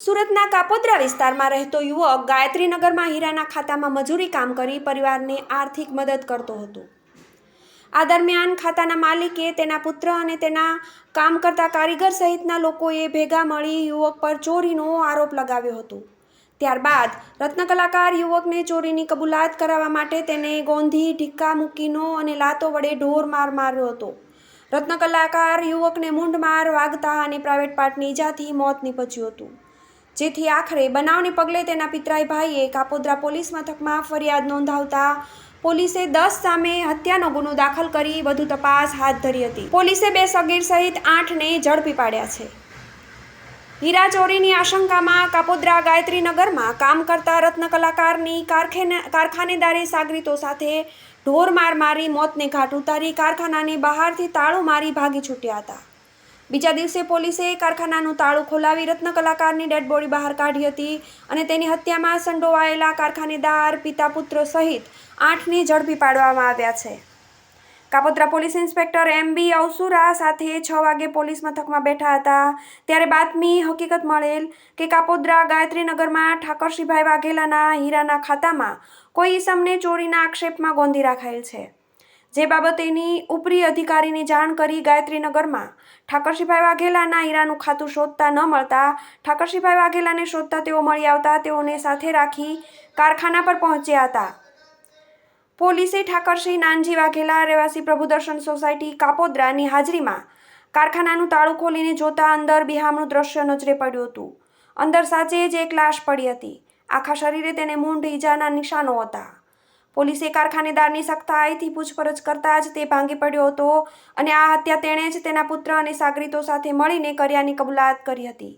સુરતના કાપોદ્રા વિસ્તારમાં રહેતો યુવક ગાયત્રીનગરમાં હીરાના ખાતામાં મજૂરી કામ કરી પરિવારને આર્થિક મદદ કરતો હતો. આ દરમિયાન ખાતાના માલિકે તેના પુત્ર અને તેના કામ કરતા કારીગર સહિતના લોકોએ ભેગા મળી યુવક પર ચોરીનો આરોપ લગાવ્યો હતો. ત્યારબાદ રત્નકલાકાર યુવકને ચોરીની કબૂલાત કરાવવા માટે તેને ગોંધી, ઢીક્કા મૂકીનો અને લાતો વડે ઢોર માર માર્યો હતો. રત્નકલાકાર યુવકને મૂંઢ માર વાગતા અને પ્રાઇવેટ પાર્ટની ઈજાથી મોત નીપજ્યું હતું. જેથી આખરે બનાવને પગલે તેના પિતરાઈ ભાઈએ કાપોદ્રા પોલીસ મથકમાં ફરિયાદ નોંધાવતા પોલીસે દસ સામે હત્યાનો ગુનો દાખલ કરી વધુ તપાસ હાથ ધરી હતી. પોલીસે બે સગીર સહિત આઠને ઝડપી પાડ્યા છે. હીરા ચોરીની આશંકામાં કાપોદ્રા ગાયત્રીનગરમાં કામ કરતા રત્ન કલાકારની કારખાને, કારખાનેદારે સાગરીતો સાથે ઢોર માર મારી મોતને ઘાટ ઉતારી કારખાનાની બહારથી તાળું મારી ભાગી છૂટ્યા હતા. બીજા દિવસે પોલીસે કારખાનાનું તાળું ખોલાવી રત્ન કલાકારની ડેડ બોડી બહાર કાઢી હતી અને તેની હત્યામાં સંડોવાયેલા કારખાનેદાર, પિતા, પુત્ર સહિત આઠને ઝડપી પાડવામાં આવ્યા છે. Kapodra police inspector M B Avsura સાથે છ વાગે પોલીસ મથકમાં બેઠા હતા. ત્યારે બાતમી હકીકત મળેલ કે કાપોદ્રા ગાયત્રીનગરમાં ઠાકરસિંહભાઈ વાઘેલાના હીરાના ખાતામાં કોઈ ઈસમને ચોરીના આક્ષેપમાં ગોંધી રાખાયેલ છે. જે બાબતેની ઉપરી અધિકારીને જાણ કરી ગાયત્રીનગરમાં, ઠાકરસિંહભાઈ વાઘેલાના હીરાનું ખાતું શોધતા ન મળતા ઠાકરસિંહભાઈ વાઘેલાને શોધતા તેઓ મળી આવતા તેઓને સાથે રાખી કારખાના પર પહોંચ્યા હતા. પોલીસે ઠાકરસિંહ, નાનજી વાઘેલા, રહેવાસી પ્રભુદર્શન સોસાયટી, કાપોદ્રાની હાજરીમાં કારખાનાનું તાળું ખોલીને જોતા અંદર બિહામણું દ્રશ્ય નજરે પડ્યું હતું. અંદર સાચે જ એક લાશ પડી હતી. આખા શરીરે તેને મૂંઢ ઈજાના નિશાનો હતા. પોલીસે કારખાનેદારની સખ્તાઈથી પૂછપરછ કરતા જ તે ભાંગી પડ્યો હતો અને આ હત્યા તેણે જ તેના પુત્ર અને સાગરીતો સાથે મળીને કર્યાની કબૂલાત કરી હતી.